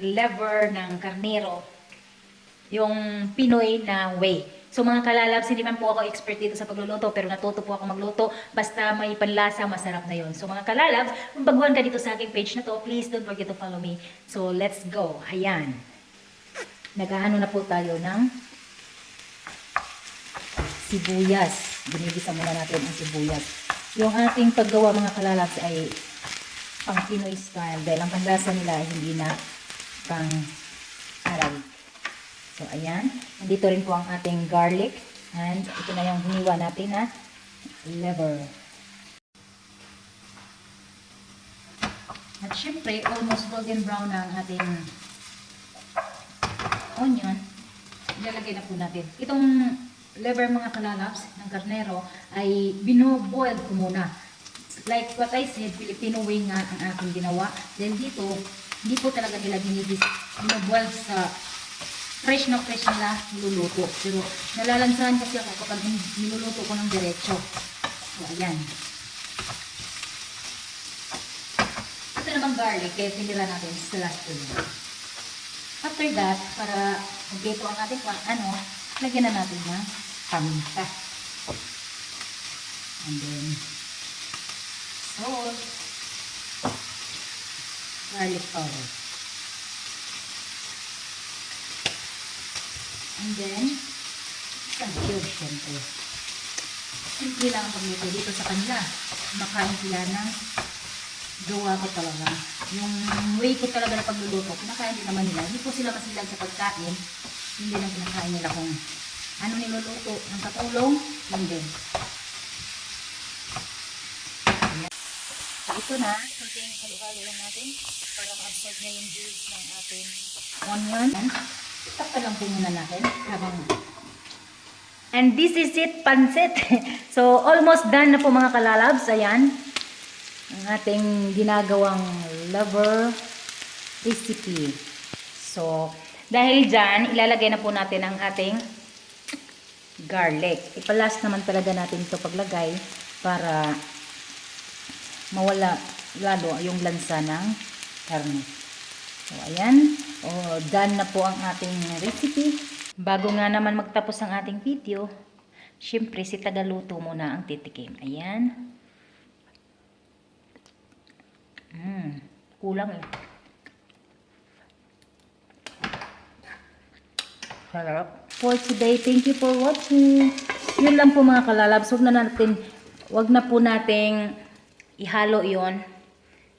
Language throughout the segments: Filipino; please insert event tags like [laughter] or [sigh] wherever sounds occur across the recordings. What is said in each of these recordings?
liver ng karnero. Yung Pinoy na way. So mga kalalabs, hindi man po ako expert dito sa pagluluto, pero natuto po ako magluto. Basta may panlasa, masarap na yon. So mga kalalabs, kung baguhan ka dito sa aking page na to, please don't forget to follow me. So let's go. Ayan. Nag-ano na po tayo ng sibuyas. Binibisa muna natin ang sibuyas. Yung ating paggawa mga kalalabs ay pang Pinoy style dahil ang panlasa nila hindi na pang Arabic. So, ayan. Nandito rin po ang ating garlic. And ito na yung hiniwa natin na liver. At syempre, almost golden brown na ang ating onion. Ilalagay na po natin. Itong liver mga kalalabs ng karnero ay binoboiled ko muna. Like what I said, Filipino way nga ang aking ginawa. Then dito, hindi po talaga nila binibis, binoboiled sa fresh na fresh nila niluluto. Pero nalalansahan kasi ako kapag niluluto ko ng diretso. So, ayan. Ito namang garlic, kaya tinira natin sa last ulit. After that, para maggeto ang ating ano, lagyan na natin ng paminta. And then, salt, garlic powder. And then, isang cube, syempre. Simple lang ang pagluto dito sa kanila. Makain sila ng gawa ko talaga. Yung way ko talaga na pagluluto, kinakain din naman nila. Hindi po sila masilag sa pagkain. Hindi lang kinakain nila kung ano niluluto ng katulong, yun din. Ayan. So, ito na. Kunting halo-halo lang natin para ma-absorb na yung juice ng ating onion. Takpan lang po muna natin habang And this is it, pansit. [laughs] so, almost done na po mga kalalabs. Ayan. Ang ating ginagawang lover recipe. So, dahil dyan, ilalagay na po natin ang ating garlic. Ipalas naman talaga natin ito paglagay para mawala lalo yung lansa ng karne. So, ayan. O, done na po ang ating recipe. Bago nga naman magtapos ang ating video, syempre si tagaluto muna ang titikim. Ayan. Mm, kulang eh. Sarap. For today, thank you for watching. Yun lang po mga kalalabs. Huwag na natin, wag na po nating ihalo yon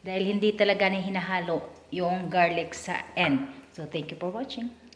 dahil hindi talaga na hinahalo yung garlic sa end. So, thank you for watching.